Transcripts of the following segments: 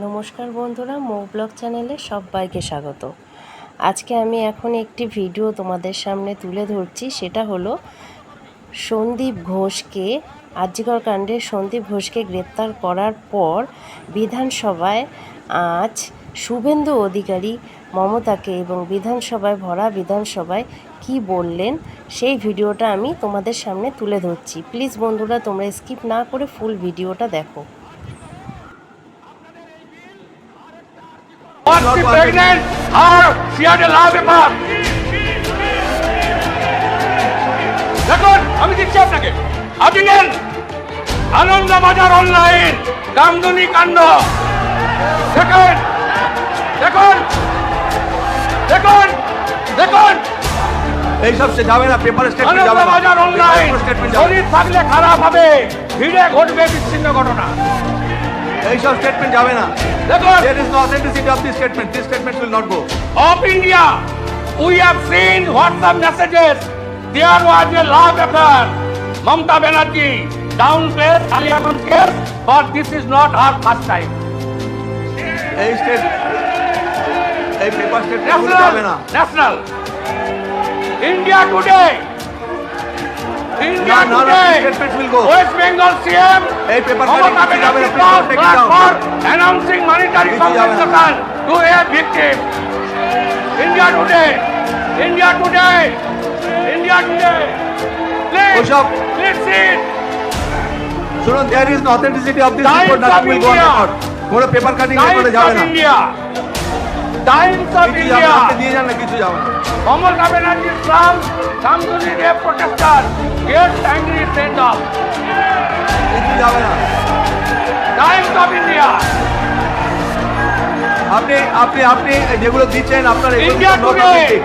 নমস্কার বন্ধুরা, মৌ ব্লগ চ্যানেলে সবাইকে স্বাগত। আজকে আমি এখন একটি ভিডিও তোমাদের সামনে তুলে ধরছি, সেটা হলো সন্দীপ ঘোষকে আর্যিকর কাণ্ডে সন্দীপ ঘোষকে গ্রেপ্তার করার পর বিধানসভায় আজ শুভেন্দু অধিকারী মমতাকে এবং বিধানসভায় ভরা বিধানসভায় কি বললেন, সেই ভিডিওটা আমি তোমাদের সামনে তুলে ধরছি। প্লিজ বন্ধুরা, তোমরা স্কিপ না করে ফুল ভিডিওটা দেখো। Was she pregnant. Or she had a affair? দেখুন আমি দিচ্ছি আপনাকে। আপনি নেন। আনন্দ বাজার অনলাইন কামদুনি কাণ্ড। দেখুন দেখুন দেখুন দেখুন। এইসব সে যাবে না পেপার স্টেটমেন্ট যাবে বাজার অনলাইন শরীর থাকলে খারাপ হবে ভিড়ে ঘটবে বিচ্ছিন্ন ঘটনা। এইসব স্টেটমেন্ট যাবে না দেখুন there is no authenticity of this statement this statement will not go of India. We have seen WhatsApp messages. There was a love affair. Mamta Banerjee downplays Aliagon case, but this is not her first time. এই state এই paper statement যাবে না National, national. India today. India No, none of today. these statements will go. West Bengal CM. এই paper Mamata cutting যাবে না Banerjee please was don't take it flagged down for announcing monetary কিছু যাবে না। compensation to a victim. India today. India today. India today. Please, ওসব- please see it. শুনুন there is no authenticity of this Times report of nothing will go on India. record কোনো paper cutting Times রেকর্ডে যাবে of না না আপনি India. দিয়ে যান না কিছু যাবে না Mamata Banerjee from Samsuni rape protester gets angry send off. কিছু যাবে না Times of India. আপনি আপনি আপনি যেগুলো দিচ্ছেন আপনার today. authentic।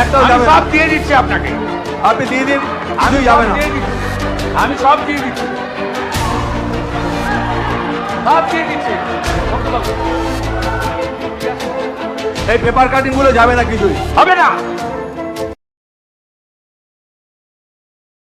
একটাও যাবে সব দিয়ে দিচ্ছি আপনাকে আপনি দিয়ে দিন কিছুই যাবে না আমি সব দিয়ে দিচ্ছি সব দিয়ে দিচ্ছি এই পেপার কাটিংগুলো যাবে না কিছুই। হবে না?